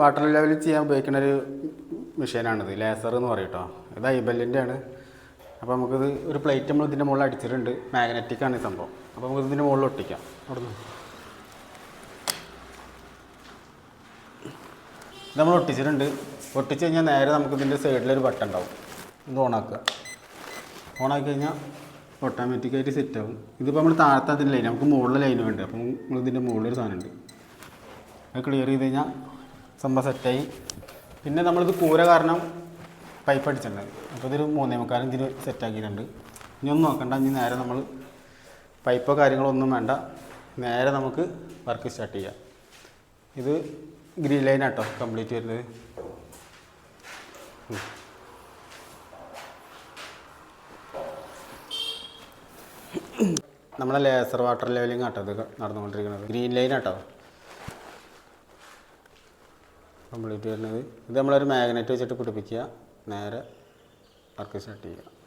Water level ചെയ്യാൻ ഉപയോഗിക്കുന്ന ഒരു മെഷീനാണിത് ലേസർ എന്ന് പറയും ഇത് ഐബലിന്റെ ആണ് അപ്പോൾ നമുക്കിത് ഒരു പ്ലേറ്റ് നമ്മൾ ഇതിന്റെ മുകളിൽ അടിച്ചിട്ടുണ്ട്. മാഗ്നറ്റിക് ആണ് ഈ സംഭവം. അപ്പോൾ നമുക്ക് ഇതിന്റെ മുകളിൽ ഒട്ടിക്കാം. അവിടുന്ന്. ഇത് നമ്മൾ ഒട്ടിച്ചിട്ടുണ്ട്. ഒട്ടിച്ച് കഴിഞ്ഞാൽ നേരെ നമുക്ക് ഇതിന്റെ സൈഡിലൊരു ബട്ടൺ ഉണ്ടാവും. ഇത് ഓണാക്കുക ഓണാക്കി കഴിഞ്ഞാൽ ഓട്ടോമാറ്റിക്കായിട്ട് സെറ്റ് ആവും. ഇതിപ്പോൾ നമ്മൾ താഴത്തെ അതിന്റെ ലൈൻ നമുക്ക് മുകളിലെ ലൈൻ വേണ്ട? അപ്പം നമ്മൾ ഇതിന്റെ മുകളിലൊരു സാധനം ഉണ്ട്. അത് ക്ലിയർ ചെയ്ത് കഴിഞ്ഞാൽ സംഭവം സെറ്റായി. പിന്നെ നമ്മളിത് കൂര കാരണം പൈപ്പ് അടിച്ചിട്ടുണ്ട്. അപ്പോൾ ഇതൊരു മൂന്നേ മുക്കാലും ഇതിന് സെറ്റാക്കിയിട്ടുണ്ട് ഇനി ഒന്നും നോക്കണ്ട. ഇനി നേരെ നമ്മൾ പൈപ്പോ കാര്യങ്ങളൊന്നും വേണ്ട. നേരെ നമുക്ക് വർക്ക് സ്റ്റാർട്ട് ചെയ്യാം. ഇത് ഗ്രീൻ ലൈൻ ആട്ടോ കംപ്ലീറ്റ് വരുന്നത്. നമ്മുടെ ലേസർ വാട്ടർ ലെവലിംഗ് ആട്ടോ ഇത് നടന്നുകൊണ്ടിരിക്കുന്നത്. ഗ്രീൻ ലൈൻ ആട്ടോ. കംപ്ലീറ്റ് വരുന്നത്. ഇത് നമ്മളൊരു മാഗ്നറ്റ് വെച്ചിട്ട് പിടിപ്പിക്കുക നേരെ വർക്ക് സ്റ്റാർട്ട് ചെയ്യുക.